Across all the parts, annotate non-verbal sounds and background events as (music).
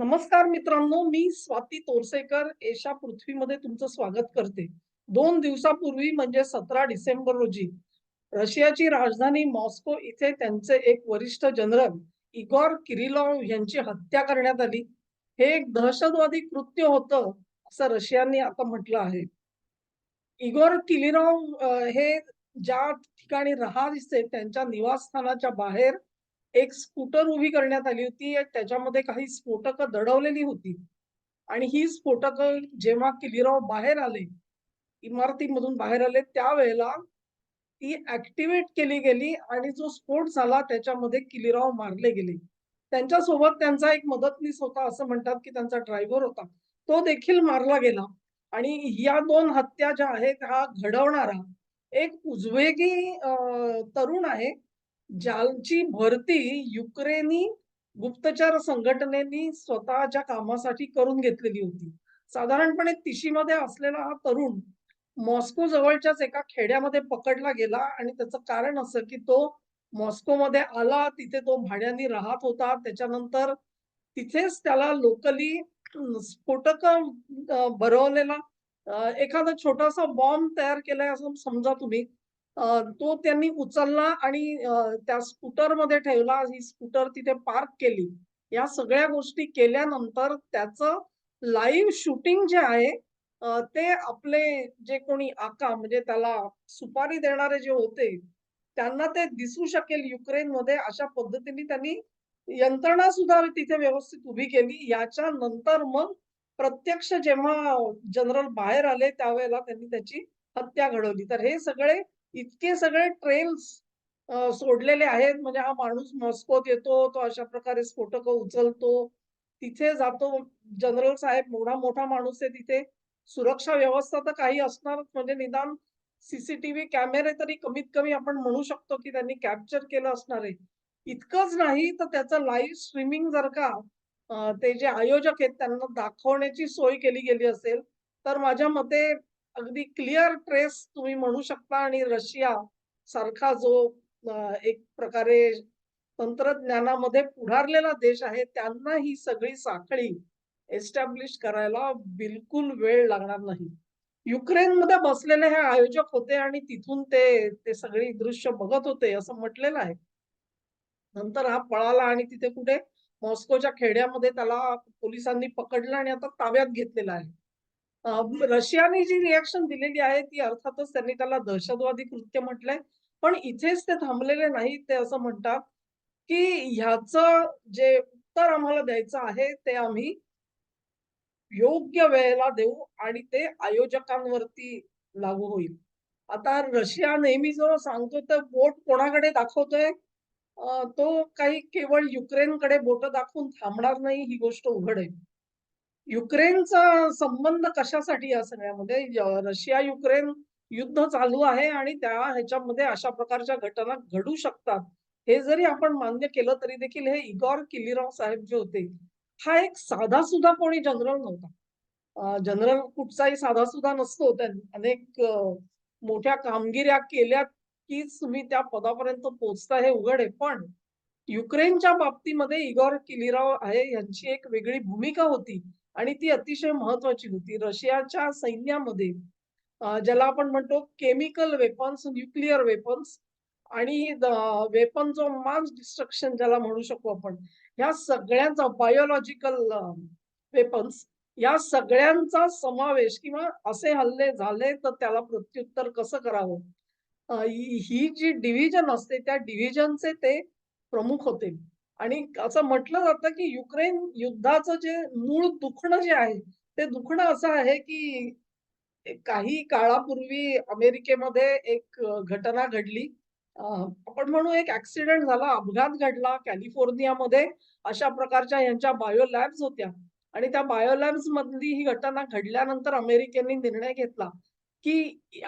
नमस्कार मित्रांनो मी स्वाती तोरसेकर. एशा पृथ्वीमध्ये तुमचं स्वागत करते. दोन दिवसापूर्वी म्हणजे सतरा डिसेंबर रोजी रशियाची राजधानी मॉस्को इथे त्यांचे एक वरिष्ठ जनरल इगॉर किरिलॉव यांची हत्या करण्यात आली. हे एक दहशतवादी कृत्य होतं असं रशियाने आता म्हटलं आहे. इगोर किलिरॉव हे ज्या ठिकाणी राहायचे त्यांच्या निवासस्थानाच्या बाहेर एक स्कूटर उभी करण्यात आली होती त्याच्यामध्ये काही स्फोटक दडवलेली होती. आणि ही स्फोटकं जेव्हा किलीराव बाहेर आले इमारतीमधून बाहेर आले त्यावेळेला ती ऍक्टिव्हेट केली गेली आणि जो स्फोट झाला त्याच्यामध्ये किलीराव मारले गेले. त्यांच्यासोबत त्यांचा एक मदतनीस होता असं म्हणतात की त्यांचा ड्रायव्हर होता. तो देखील मारला गेला. आणि या दोन हत्या ज्या आहेत हा घडवणारा एक उजवेगी तरुण आहे ज्यांची भरती युक्रेनी गुप्तचर संघटनेनी स्वतःच्या कामासाठी करून घेतलेली होती. साधारणपणे तिशीमध्ये असलेला हा तरुण मॉस्को जवळच्याच एका खेड्यामध्ये पकडला गेला आणि त्याचं कारण असं की तो मॉस्कोमध्ये आला तिथे तो भाड्याने राहत होता. त्याच्यानंतर तिथेच त्याला लोकली स्फोटक भरवलेला एखादा छोटासा बॉम्ब तयार केलाय असं समजा तुम्ही. तो त्यांनी उचलला आणि त्या स्कूटरमध्ये ठेवला. ही स्कूटर तिथे पार्क केली. या सगळ्या गोष्टी केल्यानंतर त्याचं लाईव्ह शूटिंग जे आहे ते आपले जे कोणी आका म्हणजे त्याला सुपारी देणारे जे होते त्यांना ते दिसू शकेल युक्रेन मध्ये अशा पद्धतीने त्यांनी यंत्रणा सुद्धा तिथे व्यवस्थित उभी केली. याच्या नंतर मग प्रत्यक्ष जेव्हा जनरल बाहेर आले त्यावेळेला त्यांनी त्याची हत्या घडवली. तर हे सगळे इतके सगळे ट्रेल्स सोडलेले आहेत. म्हणजे हा माणूस मॉस्कोत येतो तो अशा प्रकारे स्फोटक उचलतो. तिथे जातो जनरल साहेब. मोठा मोठा माणूस आहे तिथे. सुरक्षा व्यवस्था तर काही असणारच म्हणजे निदान सीसीटीव्ही कॅमेरे तरी कमीत कमी आपण म्हणू शकतो की त्यांनी कॅप्चर केलं असणार आहे. इतकंच नाही तर त्याचं लाईव्ह स्ट्रीमिंग जर का ते जे आयोजक आहेत त्यांना दाखवण्याची सोय केली गेली असेल तर माझ्या मते अगदी क्लिअर ट्रेस तुम्ही म्हणू शकता आणि रशिया सारखा जो एक प्रकारे तंत्रज्ञानामध्ये पुढारलेला देश आहे त्यांना ही सगळी साखळी एस्टॅब्लिश करायला बिलकुल वेळ लागणार नाही. युक्रेनमध्ये बसलेले हे आयोजक होते आणि तिथून ते ते सगळी दृश्य बघत होते असं म्हटलेलं आहे. नंतर हा पळाला आणि तिथे कुठे मॉस्कोच्या खेड्यामध्ये त्याला पोलिसांनी पकडलं आणि आता ताब्यात घेतलेला आहे. रशियाने जी रिॲक्शन दिलेली आहे ती अर्थातच त्यांनी त्याला दहशतवादी कृत्य म्हटलंय. पण इथेच ते थांबलेले नाही ते असं म्हणतात की ह्याच जे उत्तर आम्हाला द्यायचं आहे ते आम्ही योग्य वेळेला देऊ आणि ते आयोजकांवरती लागू होईल. आता रशिया नेहमी जो सांगतो तर बोट कोणाकडे दाखवतोय? तो काही केवळ युक्रेनकडे बोट दाखवून थांबणार नाही ही गोष्ट उघड आहे. युक्रेनचा संबंध कशासाठी या सगळ्यामध्ये? रशिया युक्रेन युद्ध चालू आहे आणि त्या ह्याच्यामध्ये अशा प्रकारच्या घटना घडू शकतात. हे जरी आपण मान्य केलं तरी देखील हे इगॉर किलिराव साहेब जे होते हा एक साधा सुद्धा कोणी जनरल नव्हता. जनरल कुठचाही साधा सुद्धा नसतो. त्यांनी अनेक मोठ्या कामगिऱ्या केल्या कीच तुम्ही त्या पदापर्यंत पोहोचता हे उघड आहे. पण युक्रेनच्या बाबतीमध्ये इगॉर किलिराव आहे यांची एक वेगळी भूमिका होती. आणि ती अतिशय महत्वाची होती. रशियाच्या सैन्यामध्ये ज्याला आपण म्हणतो केमिकल वेपन्स न्यूक्लिअर वेपन्स आणि वेपन्स ऑफ मास डिस्ट्रक्शन ज्याला म्हणू शकतो आपण ह्या सगळ्यांचा बायोलॉजिकल वेपन्स या सगळ्यांचा समावेश किंवा असे हल्ले झाले तर त्याला प्रत्युत्तर कसं करावं? ही जी डिव्हिजन असते त्या डिव्हिजनचे ते प्रमुख होते. आणि असं म्हटलं जातं की युक्रेन युद्धाचं जे मूळ दुखणं जे आहे ते दुखणं असं आहे की काही काळापूर्वी अमेरिकेमध्ये एक घटना घडली. आपण म्हणू एक ऍक्सिडेंट झाला अपघात घडला कॅलिफोर्नियामध्ये अशा प्रकारच्या यांच्या बायो लॅब्स होत्या. आणि त्या बायो लॅब्स मधली ही घटना घडल्यानंतर अमेरिकेने निर्णय घेतला की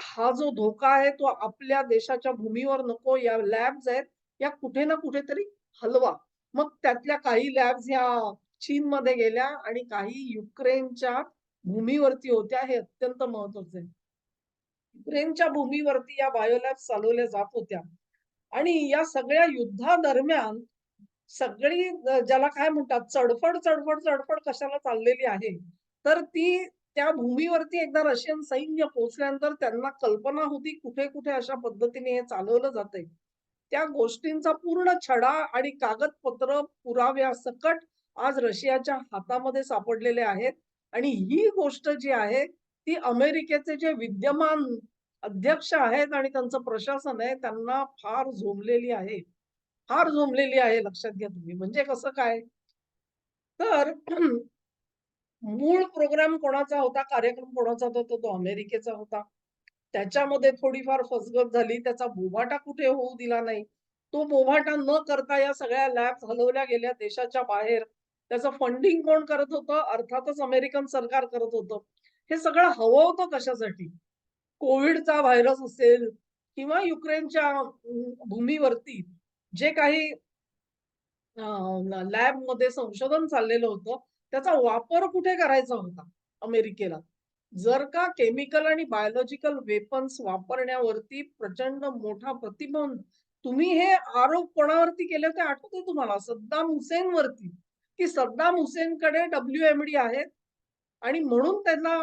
हा जो धोका आहे तो आपल्या देशाच्या भूमीवर नको या लॅब्स आहेत या कुठे ना कुठेतरी हलवा. मग त्यातल्या काही लॅब्स ह्या चीनमध्ये गेल्या आणि काही युक्रेनच्या भूमीवरती होत्या हे अत्यंत महत्त्वाचे युक्रेनच्या भूमीवरती या बायोलॅब्स चालवल्या जात होत्या आणि या सगळ्या युद्धादरम्यान सगळी ज्याला काय म्हणतात चडफड, चडफड, चडफड कशाला चाललेली आहे. तर ती त्या भूमीवरती एकदा रशियन सैन्य पोहोचल्यानंतर त्यांना कल्पना होती कुठे-कुठे अशा पद्धतीने हे चालवलं जातंय. त्या गोष्टींचा पूर्ण छडा आणि कागदपत्र पुराव्यासकट आज रशियाच्या हातामध्ये सापडलेले आहेत आणि ही गोष्ट जी आहे ती अमेरिकेचे जे विद्यमान अध्यक्ष आहेत आणि त्यांचं प्रशासन आहे त्यांना फार झोंबलेली आहे. फार झोमलेली आहे लक्षात घ्या तुम्ही. म्हणजे कसं काय? तर (clears throat) मूळ प्रोग्राम कोणाचा होता, कार्यक्रम कोणाचा होता, तर तो अमेरिकेचा होता. त्याच्यामध्ये थोडीफार फसगत झाली. त्याचा बोभाटा कुठे होऊ दिला नाही. तो बोभाटा न करता या सगळ्या लॅब्स हलवल्या गेल्या देशाच्या बाहेर. त्याचं फंडिंग कोण करत होतं? अर्थातच अमेरिकन सरकार करत होतं. हे सगळं हवं होतं कशासाठी? कोविडचा व्हायरस असेल किंवा युक्रेनच्या भूमीवरती जे काही लॅबमध्ये संशोधन चाललेलं होतं, त्याचा वापर कुठे करायचा होता अमेरिकेला. जर का केमिकल आणि बायोलॉजिकल वेपन्स वापरण्यावरती प्रचंड मोठा प्रतिबंध तुम्ही हे आरोप कोणावरती केले होते आठवतंय तुम्हाला? सद्दाम हुसेनवरती, की सद्दाम हुसेनकडे डब्ल्यूएमडी आहेत आणि म्हणून त्यांना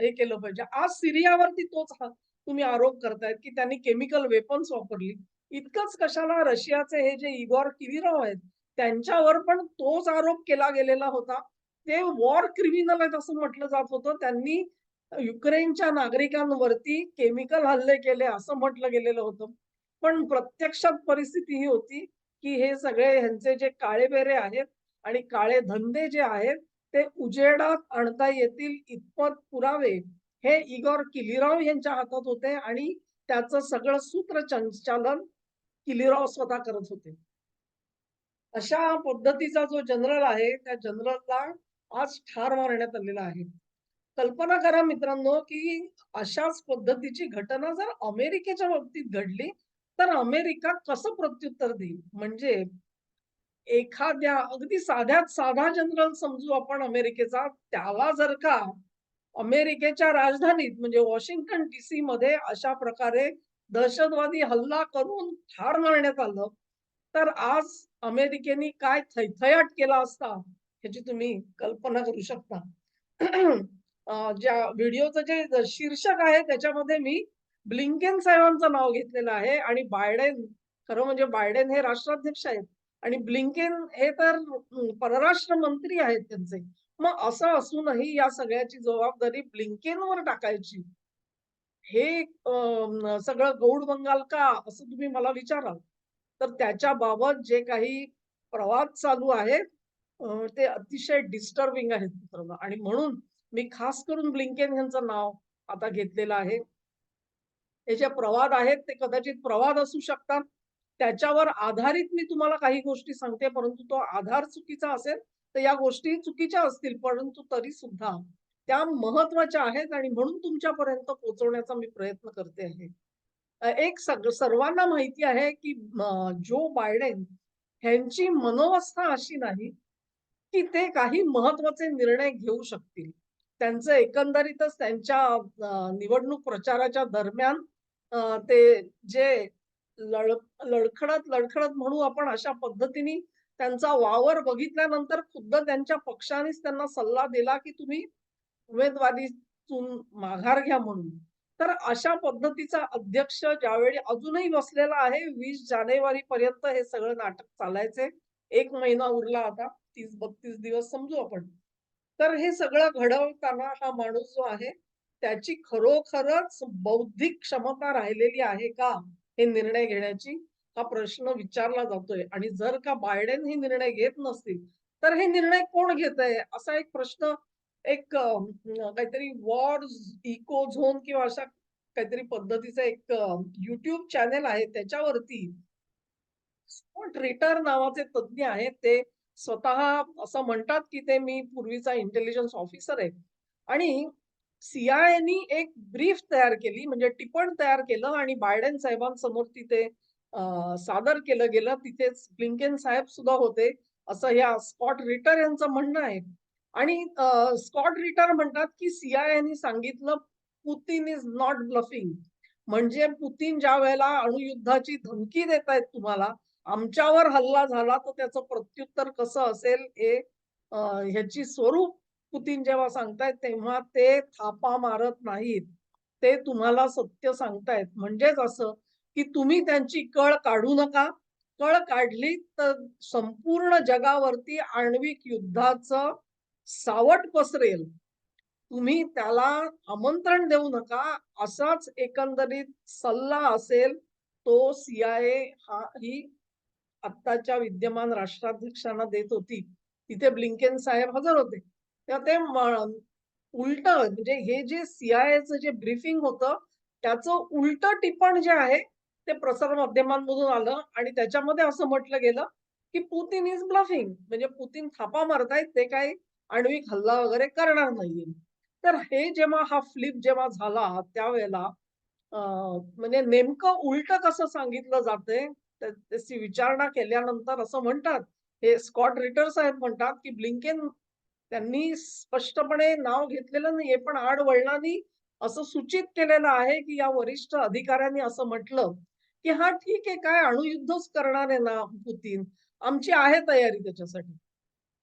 हे केलं पाहिजे. आज सीरियावरती तोच हा तुम्ही आरोप करतायत, की त्यांनी केमिकल वेपन्स वापरली. इतकंच कशाला रशियाचे हे जे इगोर किरिलॉव आहेत, त्यांच्यावर पण तोच आरोप केला गेलेला होता. ते वॉर क्रिमिनल आहेत असं म्हटलं जात होतं. त्यांनी युक्रेनच्या नागरिकांवरती केमिकल हल्ले केले असं म्हटलं गेलेलं होतं. पण प्रत्यक्षात परिस्थिती ही होती, की हे सगळे ह्यांचे जे काळेबेरे आहेत आणि काळे धंदे जे आहेत, ते उजेडात आणता येतील इतपत पुरावे हे इगोर किलिराव यांच्या हातात होते आणि त्याचं सगळं सूत्रसंचालन किलिराव स्वतः करत होते. अशा पद्धतीचा जो जनरल आहे, त्या जनरलला आज ठार मारण्यात आलेला आहे. कल्पना करा मित्रांनो, की अशाच पद्धतीची घटना जर अमेरिकेच्या बाबतीत घडली, तर अमेरिका कसं प्रत्युत्तर देईल? म्हणजे एखाद्या अगदी साध्यात साधा जनरल समजू आपण अमेरिकेचा, त्याला जर का अमेरिकेच्या राजधानीत म्हणजे वॉशिंग्टन डी-सीमध्ये अशा प्रकारे दहशतवादी हल्ला करून ठार मारण्यात आलं, तर आज अमेरिकेने काय थैथयाट केला असता, ह्याची तुम्ही कल्पना करू शकता. ज्या व्हिडिओचं जे शीर्षक आहे त्याच्यामध्ये मी ब्लिंकेन साहेबांचं नाव घेतलेलं आहे आणि बायडेन खरं म्हणजे बायडेन हे राष्ट्राध्यक्ष आहेत आणि ब्लिंकेन हे तर परराष्ट्र मंत्री आहेत त्यांचे. मग असं असूनही या सगळ्याची जबाबदारी ब्लिंकेनवर टाकायची. हे सगळं गौड बंगाल का? असं तुम्ही मला विचाराल. तर त्याच्याबाबत जे काही प्रवाद चालू आहेत ते अतिशय डिस्टर्बिंग आहेत मित्रांनो आणि म्हणून मी खास करून ब्लिंकेन यांचं नाव आता घेतलेलं आहे. हे जे प्रवाद आहेत ते कदाचित प्रवाद असू शकतात. त्याच्यावर आधारित मी तुम्हाला काही गोष्टी सांगते, परंतु तो आधार चुकीचा असेल, तर या गोष्टी चुकीच्या असतील. परंतु तरी सुद्धा त्या महत्त्वाच्या आहेत आणि म्हणून तुमच्यापर्यंत पोहोचवण्याचा मी प्रयत्न करते आहे. एक सग सर्वांना माहिती आहे, की जो बायडेन ह्यांची मनोवस्था अशी नाही, की ते काही महत्त्वाचे निर्णय घेऊ शकतील. त्यांचं एकंदरीतच त्यांच्या निवडणूक प्रचाराच्या दरम्यान ते जे लड लडखडत, लडखडत म्हणू आपण अशा पद्धतीने त्यांचा वावर बघितल्यानंतर खुद्द त्यांच्या पक्षानेच त्यांना सल्ला दिला, की तुम्ही उमेदवारीतून माघार घ्या म्हणून. तर अशा पद्धतीचा अध्यक्ष ज्यावेळी अजूनही बसलेला आहे 20 जानेवारीपर्यंत हे सगळं नाटक चालायचे एक महिना उरला आता 30-32 दिवस समजू आपण. तर हे सगळं घडवताना हा माणूस जो आहे, त्याची खरोखरच बौद्धिक क्षमता राहिलेली आहे का? हे निर्णय घेण्याची, हा प्रश्न विचारला जातोय आणि जर का बायडेन हे निर्णय घेत नसतील, तर हे निर्णय कोण घेतंय? असा एक प्रश्न एक काहीतरी वॉर इको झोन किंवा अशा काहीतरी पद्धतीचा एक युट्यूब चॅनेल आहे त्याच्यावरती रिटर नावाचे तज्ञ आहेत. ते स्वतः असं म्हणतात, की ते मी पूर्वीचा इंटेलिजन्स ऑफिसर आहे आणि सीआयनी एक ब्रीफ तयार केली म्हणजे टिपण तयार केलं आणि बायडेन साहेबांसमोर तिथे सादर केलं गेलं. तिथेच ब्लिंकेन साहेब सुद्धा होते, असं ह्या स्कॉट रिटर यांचं म्हणणं आहे. आणि स्कॉट रिटर म्हणतात, की सीआयनी सांगितलं, "पुतिन इज नॉट ब्लफिंग." म्हणजे पुतीन ज्या वेळेला अणुयुद्धाची धमकी देतायत तुम्हाला, आमच्यावर हल्ला झाला तर त्याचं प्रत्युत्तर कसं असेल हे ह्याची स्वरूप पुतीन जेव्हा सांगतायत तेव्हा ते थापा मारत नाहीत. ते तुम्हाला सत्य सांगतायत. म्हणजेच असं, की तुम्ही त्यांची कळ काढू नका. कळ काढली तर संपूर्ण जगावरती आण्विक युद्धाचं सावट पसरेल. तुम्ही त्याला आमंत्रण देऊ नका. असाच एकंदरीत सल्ला असेल तो सीआयए हा ही आत्ताच्या विद्यमान राष्ट्राध्यक्षांना देत होती. तिथे ब्लिंकेन साहेब हजर होते. तेव्हा ते उलट उलटं म्हणजे हे जे सी-आय-एचं जे ब्रीफिंग होतं, त्याचं उलटं टिपण जे आहे, ते प्रसार माध्यमांमधून आलं आणि त्याच्यामध्ये असं म्हटलं गेलं, की पुतीन इज ब्लफिंग म्हणजे पुतीन थापा मारतायत, ते काही आण्विक हल्ला वगैरे करणार नाहीये. तर हे जेव्हा हा फ्लिप जेव्हा झाला त्यावेळेला म्हणजे नेमकं उलटं कसं सांगितलं जातंय, त्याची विचारणा केल्यानंतर असं म्हणतात, हे स्कॉट रिटर साहेब म्हणतात, की ब्लिंकेन त्यांनी स्पष्टपणे नाव घेतलेलं नाहीये, पण आड आडवळणानी असं सूचित केलेलं आहे, की या वरिष्ठ अधिकाऱ्यांनी असं म्हटलं, की हा ठीक आहे, काय अणुयुद्धच करणार आहे ना पुतीन आमची आहे तयारी त्याच्यासाठी.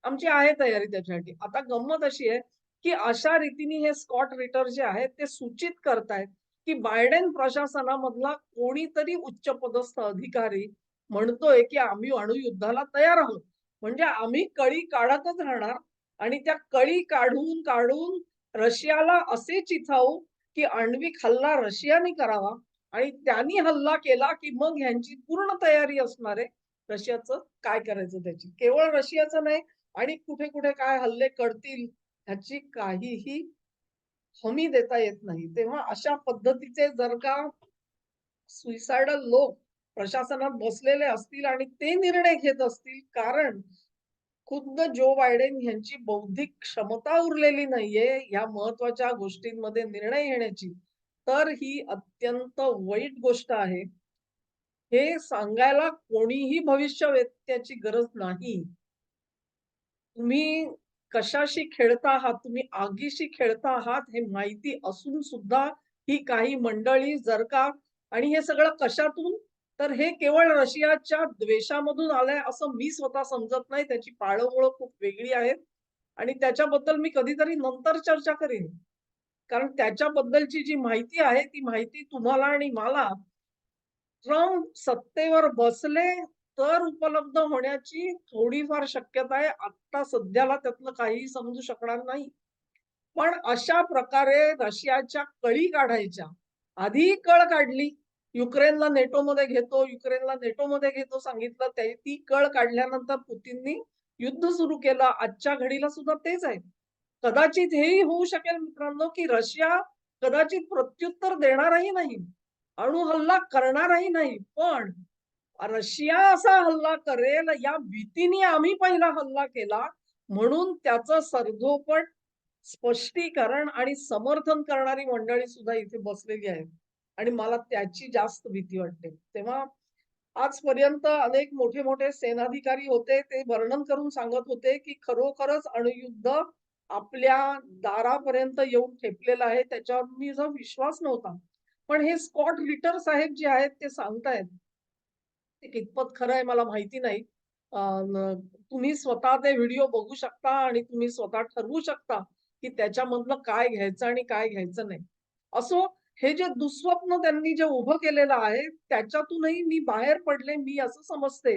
आमची आहे तयारी त्याच्यासाठी." आता गंमत अशी आहे, की अशा रीतीने हे स्कॉट रिटर जे आहेत, ते सूचित करतायत, की बायडेन प्रशासनामधला कोणीतरी उच्चपदस्थ अधिकारी म्हणतोय, की आम्ही अणुयुद्धाला तयार आहोत. म्हणजे आम्ही कळी काढतच राहणार आणि त्या कळी काढून, काढून रशियाला असे चिथावू, की आण्विक हल्ला रशियाने करावा आणि त्यांनी हल्ला केला, की मग ह्यांची पूर्ण तयारी असणार आहे. रशियाचं काय करायचं त्याची. केवळ रशियाचं नाही आणि कुठे-कुठे काय हल्ले कळतील ह्याची काहीही हमी देता येत नाही. तेव्हा अशा पद्धतीचे जर का सुईसायडल लोक प्रशासनात बसलेले असतील आणि ते निर्णय घेत असतील, कारण खुद्द जो बायडेन यांची बौद्धिक क्षमता उरलेली नाहीये, या महत्त्वाच्या गोष्टींमध्ये निर्णय घेण्याची, तर ही अत्यंत वाईट गोष्ट आहे. हे सांगायला कोणीही भविष्यवेत्त्याची गरज नाही. तुम्ही कशाशी खेळता आहात, तुम्ही आगीशी खेळता आहात हे माहिती असून सुद्धा ही काही मंडळी जर का आणि हे सगळं कशातून? तर हे केवळ रशियाच्या द्वेषामधून आलंय असं मी स्वतः समजत नाही. त्याची पाळंमुळं खूप वेगळी आहेत आणि त्याच्याबद्दल मी कधीतरी नंतर चर्चा करीन. कारण त्याच्याबद्दलची जी माहिती आहे, ती माहिती तुम्हाला आणि मला ट्रम्प सत्तेवर बसले तर उपलब्ध होण्याची थोडीफार शक्यता आहे. आत्ता सध्याला त्यातलं काहीही समजू शकणार नाही. पण अशा प्रकारे रशियाच्या कळी काढायच्या. आधी कळ काढली. युक्रेनला नेटोमध्ये घेतो, युक्रेनला नेटोमध्ये घेतो सांगितलं. ते ती कळ काढल्यानंतर पुतींनी युद्ध सुरू केलं. आजच्या घडीला सुद्धा तेच आहे. कदाचित हेही होऊ शकेल मित्रांनो, की रशिया कदाचित प्रत्युत्तर देणारही नाही. अणुहल्ला करणारही नाही. पण रशिया असा हल्ला करेल या भीतीने आम्ही पहिला हल्ला केला, म्हणून त्याचं सर्धोपट स्पष्टीकरण आणि समर्थन करणारी मंडळी सुद्धा इथे बसलेली आहेत आणि मला त्याची जास्त भीती वाटते. तेव्हा आजपर्यंत अनेक मोठे-मोठे सेनाधिकारी होते. ते वर्णन करून सांगत होते, की खरोखरच अणुयुद्ध आपल्या दारापर्यंत येऊन ठेपलेलं आहे. त्याच्यावर मी जो विश्वास नव्हता. पण हे स्कॉट रिटर साहेब जे आहेत ते सांगतायत. ते कितपत खरं आहे मला माहिती नाही. तुम्ही स्वतः ते व्हिडिओ बघू शकता आणि तुम्ही स्वतः ठरवू शकता, की त्याच्यामधलं काय घ्यायचं आणि काय घ्यायचं नाही. असो, हे जे दुःस्वप्न त्यांनी जे उभं केलेलं आहे, त्याच्यातूनही मी बाहेर पडले. मी असं समजते,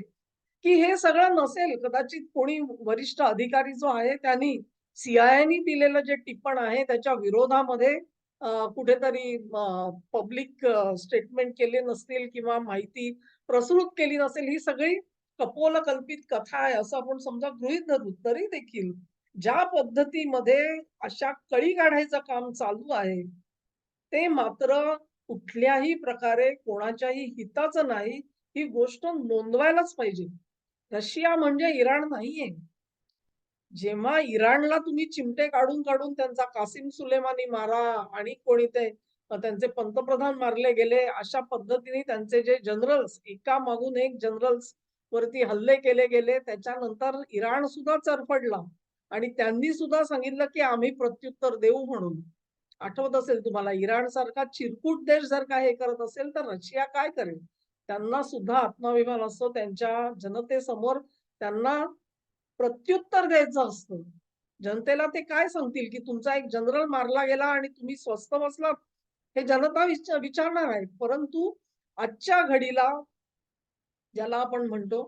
की हे सगळं नसेल. कदाचित कोणी वरिष्ठ अधिकारी जो आहे त्यांनी सीआयनी दिलेलं जे टिप्पण आहे त्याच्या विरोधामध्ये कुठेतरी पब्लिक स्टेटमेंट केले नसतील किंवा माहिती प्रसृत केली नसेल. ही सगळी कपोलकल्पित कथा आहे असं आपण समजा गृहीत धरू. तरी देखील ज्या पद्धतीमध्ये अशा कळी काढायचं काम चालू आहे, ते मात्र कुठल्याही प्रकारे कोणाच्याही हिताचं नाही. ही गोष्ट नोंदवायलाच पाहिजे. रशिया म्हणजे इराण नाहीये. जेव्हा इराणला तुम्ही चिमटे काढून-काढून त्यांचा कासिम सुलेमानी मारा आणि कोणी ते त्यांचे पंतप्रधान मारले गेले. अशा पद्धतीने त्यांचे जे जनरल्स एका मागून एक जनरल्स वरती हल्ले केले गेले. त्याच्यानंतर इराण सुद्धा चरफडला आणि त्यांनी सुद्धा सांगितलं, की आम्ही प्रत्युत्तर देऊ म्हणून. आठवत असेल तुम्हाला इराणसारखा चिरकूट देश जर का हे करत असेल, तर रशिया काय करेल? त्यांना सुद्धा आत्माभिमान असतो त्यांच्या जनतेसमोर त्यांना प्रत्युत्तर द्यायचं असतं. जनतेला ते काय सांगतील की तुमचा एक जनरल मारला गेला आणि तुम्ही स्वस्त बसलात? हे जनता विचारणार आहे. परंतु आजच्या घडीला ज्याला आपण म्हणतो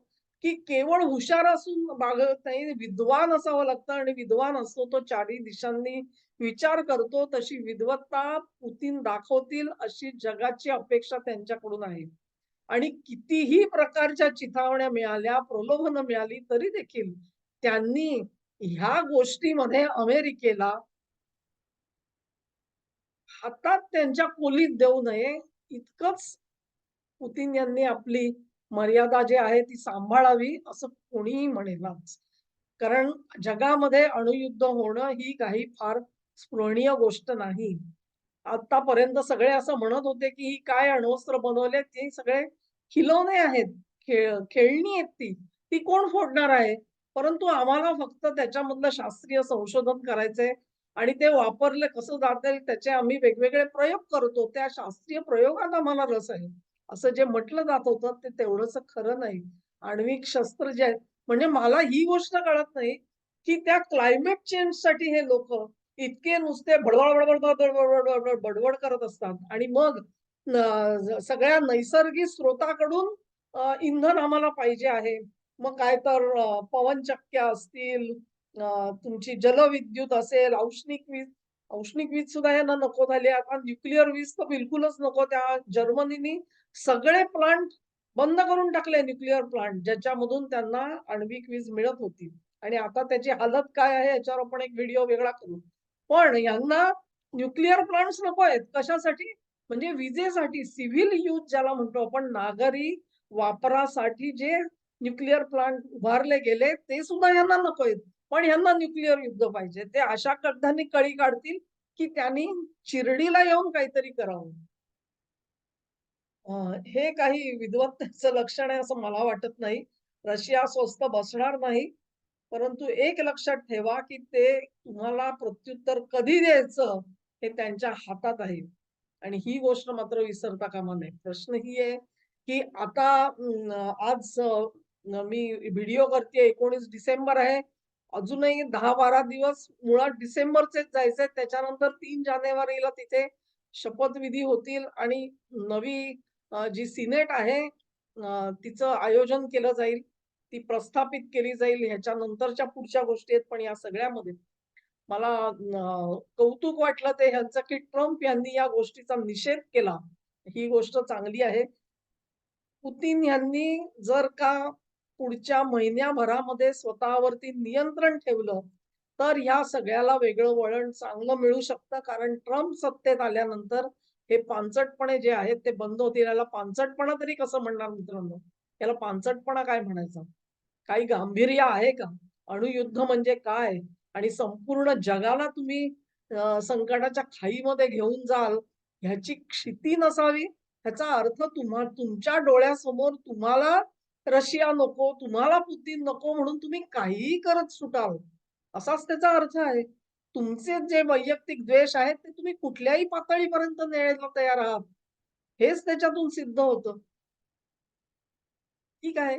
की केवळ हुशार असून बागत नाही विद्वान असावं लागतं आणि विद्वान असतो तो चारही दिशांनी विचार करतो तशी विद्वत्ता पुतीन दाखवतील अशी जगाची अपेक्षा त्यांच्याकडून आहे. आणि कितीही प्रकारच्या चिथावण्या मिळाल्या प्रलोभन मिळाली तरी देखील त्यांनी ह्या गोष्टीमध्ये अमेरिकेला हातात त्यांच्या कोलीत देऊ नये. इतकंच पुतीन यांनी आपली मर्यादा जी आहे ती सांभाळावी असं कोणीही म्हणेलच कारण जगामध्ये अणुयुद्ध होणं ही काही फार स्पृहणीय गोष्ट नाही. आतापर्यंत सगळे असं म्हणत होते की ही काय अण्वस्त्र बनवले ते सगळे खिलौने आहेत खेळ खेळणी आहेत ती. ती कोण फोडणार आहे? परंतु आम्हाला फक्त त्याच्यामधलं शास्त्रीय संशोधन करायचंय आणि ते वापरले कसं जातील त्याचे आम्ही वेगवेगळे प्रयोग करतो त्या शास्त्रीय प्रयोगात आम्हाला रस आहे. असं जे म्हटलं जात होतं ते तेवढंच खरं नाही. आण्विक शस्त्र जे आहेत म्हणजे मला ही गोष्ट कळत नाही की त्या क्लायमेट चेंजसाठी हे लोक इतके नुसते बडबड बडबड बडबड बडबड करत असतात. आणि मग सगळ्या नैसर्गिक स्रोताकडून इंधन आम्हाला पाहिजे आहे. मग काय तर पवनचक्क्या असतील तुमची जलविद्युत असेल औष्णिक वीज औष्णिक वीज सुद्धा यांना नको झाली आता न्यूक्लिअर वीज तर बिलकुलच नको त्या जर्मनीनी सगळे प्लांट बंद करून टाकले न्यूक्लिअर प्लांट ज्याच्यामधून त्यांना आण्विक वीज मिळत होती. आणि आता त्याची हालत काय आहे याच्यावर आपण एक व्हिडिओ वेगळा करू. पण यांना न्यूक्लिअर प्लांट्स नको आहेत. कशासाठी? म्हणजे विजेसाठी सिव्हिल यूज ज्याला म्हणतो आपण नागरी वापरासाठी जे न्यूक्लिअर प्लांट उभारले गेले ते सुद्धा यांना नको आहेत. पण यांना न्यूक्लिअर युद्ध पाहिजे. ते अशा कड्डांनी कळी काढतील की त्यांनी शिर्डीला येऊन काहीतरी करावं. हे काही विद्वत्तेचं लक्षण आहे असं मला वाटत नाही. रशिया स्वस्त बसणार नाही. परंतु एक लक्षात ठेवा की ते तुम्हाला प्रत्युत्तर कधी द्यायचं हे त्यांच्या हातात आहे. आणि ही गोष्ट मात्र विसरता कामा नये. प्रश्न ही आहे की आता आज मी व्हिडिओ करते एकोणीस डिसेंबर आहे. अजूनही दहा बारा दिवस मुळात डिसेंबरचेच जायचे त्याच्यानंतर तीन जानेवारीला तिथे शपथविधी होतील आणि नवी जी सिनेट आहे तिचं आयोजन केलं जाईल. ती प्रस्थापित केली जाईल. ह्याच्या नंतरच्या पुढच्या गोष्टी आहेत पण या सगळ्यामध्ये मला कौतुक वाटलं ते ह्यांचं की ट्रम्प यांनी या गोष्टीचा निषेध केला. ही गोष्ट चांगली आहे. पुतीन यांनी जर का पुढच्या महिन्याभरामध्ये स्वतःवरती नियंत्रण ठेवलं तर ह्या सगळ्याला वेगळं वळण चांगलं मिळू शकतं. कारण ट्रम्प सत्तेत आल्यानंतर हे पानचटपणे जे आहेत ते बंद होतील. याला पानचटपणा तरी कसं म्हणणार मित्रांनो? याला पानचटपणा काय म्हणायचं? काही गांभीर्य आहे का? अणुयुद्ध म्हणजे काय? आणि संपूर्ण जगाला तुम्ही संकटाच्या खाईमध्ये घेऊन जाल ह्याची क्षिती नसावी? ह्याचा अर्थ तुम्हा तुमच्या डोळ्यासमोर तुम्हाला रशिया नको तुम्हाला पुतीन नको म्हणून तुम्ही काहीही करत सुटाल. असाच त्याचा अर्थ आहे. तुमचे जे वैयक्तिक द्वेष आहेत ते तुम्ही कुठल्याही पातळीपर्यंत न्यायला तयार आहात. हेच त्याच्यातून सिद्ध होत. ठीक आहे.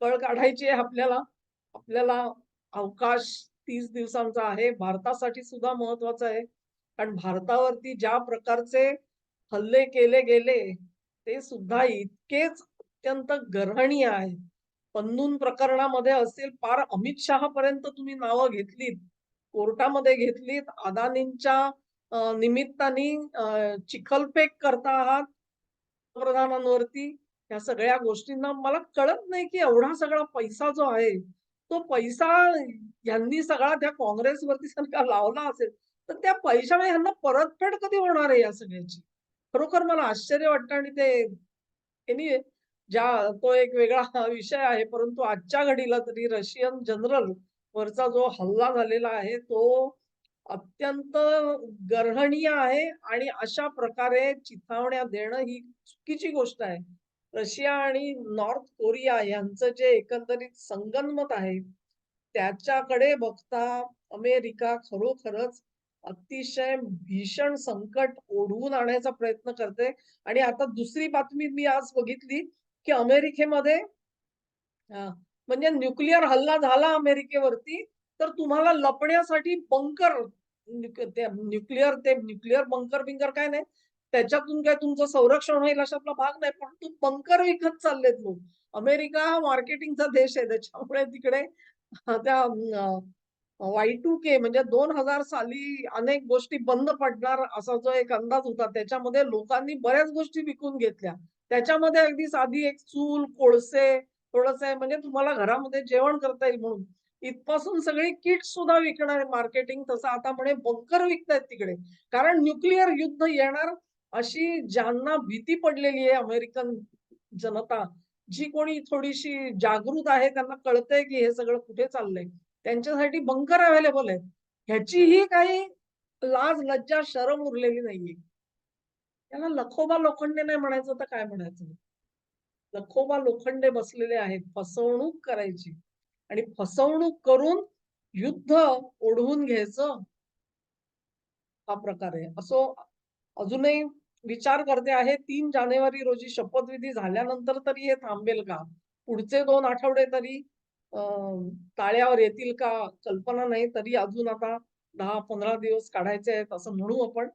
कळ काढायची आहे आपल्याला. आपल्याला अवकाश तीस दिवसांचा आहे. भारतासाठी सुद्धा महत्त्वाचा आहे. कारण भारतावरती ज्या प्रकारचे हल्ले केले गेले ते सुद्धा इतकेच अत्यंत गर्हणीय आहे. पन्नून प्रकरणामध्ये असेल पार अमित शहा पर्यंत तुम्ही नावं घेतलीत. कोर्टामध्ये घेतलीत. अदानींच्या निमित्ताने चिखलफेक करता आहात प्रधानांवरती या सगळ्या गोष्टींना मला कळत नाही की एवढा सगळा पैसा जो आहे तो पैसा यांनी सगळा त्या काँग्रेसवरती सरकार लावला असेल तर त्या पैशामुळे यांना परतफेड कधी होणार आहे या सगळ्याची? खरोखर मला आश्चर्य वाटतं आणि ते एनिवे ज्या तो एक वेगळा (laughs) विषय आहे परंतु आजच्या घडीला तरी रशियन जनरल वरचा जो हल्ला झालेला आहे तो अत्यंत गर्हणीय आहे आणि अशा प्रकारे चिथावण्या देणं ही चुकीची गोष्ट आहे. रशिया आणि नॉर्थ कोरिया यांचं जे एकंदरीत संगनमत आहे त्याच्याकडे बघता अमेरिका खरोखरच अतिशय भीषण संकट ओढवून आणायचा प्रयत्न करते. आणि आता दुसरी बातमी मी आज बघितली की अमेरिकेमध्ये म्हणजे न्यूक्लिअर हल्ला झाला अमेरिकेवरती तर तुम्हाला लपण्यासाठी बंकर ते न्यूक्लिअर ते न्यूक्लिअर बंकर बिंकर काय नाही त्याच्यातून काय तुमचं संरक्षण होईल अशातला भाग नाही पण तू बंकर विकत चाललेत लोक अमेरिका हा मार्केटिंगचा देश आहे त्याच्यामुळे तिकडे त्या वाय टू के म्हणजे दोन हजार साली अनेक गोष्टी बंद पडणार असा जो एक अंदाज होता त्याच्यामध्ये लोकांनी बऱ्याच गोष्टी विकून घेतल्या. त्याच्यामध्ये अगदी साधी एक चूल कोळसे थोडस म्हणजे तुम्हाला घरामध्ये जेवण करता येईल म्हणून. इथपासून सगळी किट सुद्धा विकणार मार्केटिंग तसं आता म्हणे बंकर विकतायत तिकडे. कारण न्यूक्लिअर युद्ध येणार अशी ज्यांना भीती पडलेली आहे अमेरिकन जनता जी कोणी थोडीशी जागृत आहे त्यांना कळतंय की हे सगळं कुठे चाललंय. त्यांच्यासाठी बंकर अवेलेबल आहेत. ह्याचीही काही लाज लज्जा शरम उरलेली नाहीये. त्याला लखोबा लोखंडे नाही म्हणायचं तर काय म्हणायचं? लखोबा लोखंडे बसलेले आहेत फसवणूक करायची. आणि फसवणूक करून युद्ध ओढवून घ्यायचं हा प्रकार आहे. असो अजूनही विचार करते आहे. तीन जानेवारी रोजी शपथविधी झाल्यानंतर तरी हे थांबेल का? पुढचे दोन आठवडे तरी ताळ्यावर येतील का? कल्पना नाही. तरी अजून आता दहा पंधरा दिवस काढायचे आहेत असं म्हणू आपण.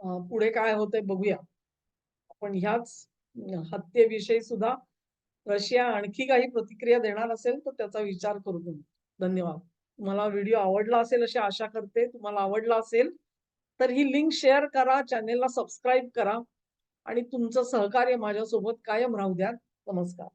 पुढे काय होतंय बघूया. आपण ह्याच हत्येविषयी सुद्धा रशिया आणखी काही प्रतिक्रिया देणार असेल तर त्याचा विचार करू तुम्ही. धन्यवाद. तुम्हाला व्हिडिओ आवडला असेल अशी आशा करते. तुम्हाला आवडला असेल तर ही लिंक शेअर करा चॅनेलला सबस्क्राईब करा आणि तुमचं सहकार्य माझ्यासोबत कायम राहू द्या. नमस्कार.